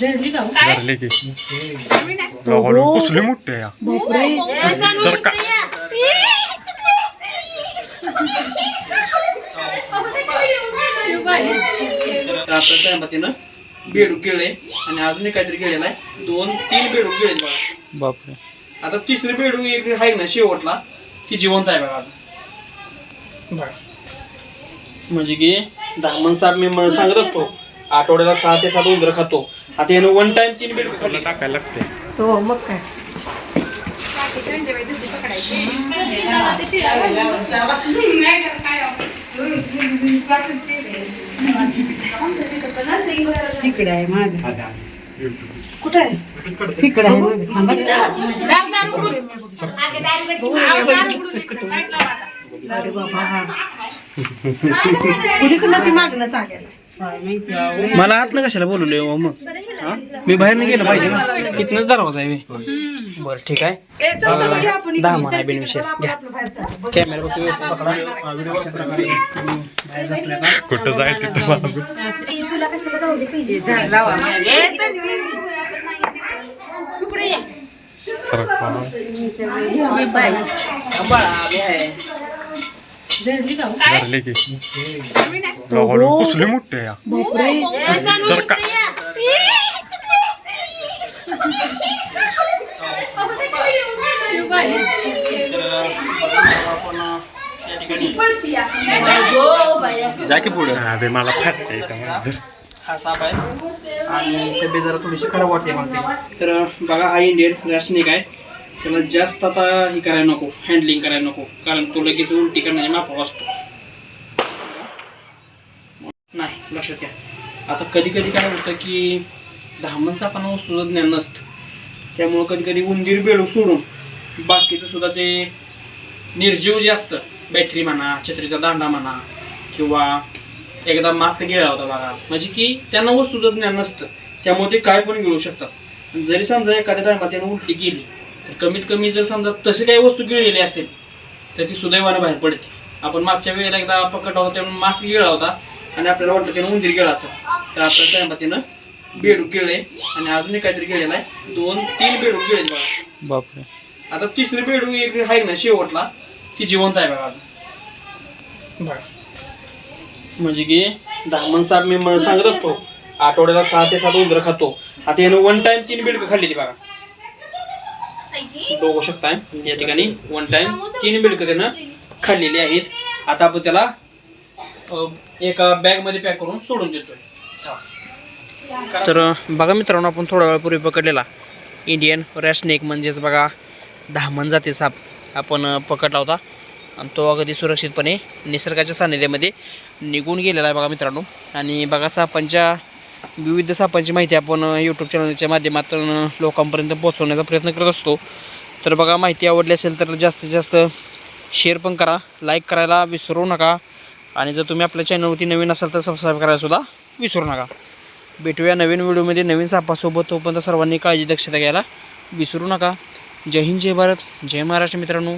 धरले की. गावाला कसली मोठी आहे. या. तर बेडूक आणि अजून एक काहीतरी गिळलेला आहे. दोन तीन बेडूक गिळेल बघा. बापरे. आता तिसरी बेडूक एक आहे ना शेवटला ती जिवंत आहे बघा. म्हणजे की दामन साहेब मी म- सांगत असतो आठवड्याला सहा ते सात उंदरं खातो. आता यानं वन टाइम तीन खाल्ले टाकायला लागते. हो मग काय? तिकडे आहे मागे. कुठे आहे? तिकडे आहे मागे. थांबा अरे बाबा हा. कुणीकडनं ती मागणं चालेल मला आतनं कशाला बोलवले मग? हा? मी बाहेर नाही गेलं पाहिजे ना. इथनच दरवाजा आहे मी. बरं ठीक आहे. दहा म्हणा बिनविषय घ्या. कॅमेरा बघतो व्यवस्थित पकडा. हा, व्हिडिओ अशा प्रकारे. बाहेर जातोय आता. कुठं जाय तिथं मागून. तुला कशाला जाऊ दे पहिली? झाड लावा ए, तन्वी. सरका बाळा, मी आहे. धरले की? कसली मोठी आहे या. सरका तर आपण या. ठिकाणी जा की पुढे. अरे मला फाटते इथं. हा साप आहे. आणि तब्येत जरा थोडीशी खराब वाटते म्हणते तर बघा हा इंडियन रॅशनिक आहे. त्याला जास्त आता हे करायला नको हँडलिंग करायला नको. कारण तो लगेच उलटी करण्याच्या माफा असतो. नाही लक्षात घ्या. आता कधी कधी काय होतं की धामण सापांना वस्तूचं ज्ञान नसतं. त्यामुळं कधी कधी उंदीर बेडूक सोडून बाकीचं सुद्धा ते निर्जीव जे असतं बॅटरी म्हणा छत्रीचा दांडा म्हणा किंवा एकदा मास्क गेला होता बघा. म्हणजे की त्यांना वस्तूचं ज्ञान नसतं. त्यामुळे ते काय पण गिळू शकतात. जरी समजा एखाद्या टायमात त्यानं उलटी गेली कमीत कमी जर समजा तशी काही वस्तू गिळलेली असेल तर ती सुदैवानं बाहेर पडते. आपण मागच्या वेळेला एकदा पकडला होता त्यामुळे मास्क गिळला होता आणि आपल्याला वाटलं त्यानं उंदीर गिळा असेल. तर आपल्या टायमात त्यानं बेडूक गिळले आणि अजून एक काहीतरी गिळलेला आहे. दोन तीन बेडूक गिळले बघा. बापरे. आता तिसरी बेडूक एक आहे ना शेवटला ती जिवंत आहे बघा अजून. बघा म्हणजे की दामन साहेब मी म- सांगत असतो आठवड्याला सहा ते सात उंदरं खातो. आता यानं वन टाइम तीन बेडकं खाल्ली ती बघा. बघू शकताय म्हणजे या ठिकाणी वन टाइम तीन बेडकं त्यानं खाल्लेली आहेत. आता आपण त्याला एका बॅगमध्ये पॅक करून सोडून देतोय. तर बघा मित्रांनो आपण थोडा वेळापूर्वी पकडलेला. इंडियन रॅशनेक म्हणजेच बघा धामण जाती साप. आपण पकडला होता. आणि तो अगदी सुरक्षितपणे निसर्गाच्या सानिध्यामध्ये निघून गेलेला आहे बघा मित्रांनो. आणि बघा सापांच्या विविध सापांची माहिती आपण यूट्यूब चॅनलच्या माध्यमातून लोकांपर्यंत पोहोचवण्याचा प्रयत्न करत असतो. तर बघा माहिती आवडली असेल तर जास्तीत जास्त शेअर पण करा लाईक करायला विसरू नका. आणि जर तुम्ही आपल्या चॅनलवरती नवीन असाल तर सबस्क्राईब करायलासुद्धा विसरू नका. भेटूया नवीन व्हिडिओमध्ये नवीन सापासोबत. तोपर्यंत सर्वांनी काळजी दक्षता घ्यायला विसरू नका. जय हिंद जय भारत जय महाराष्ट्र मित्रांनो.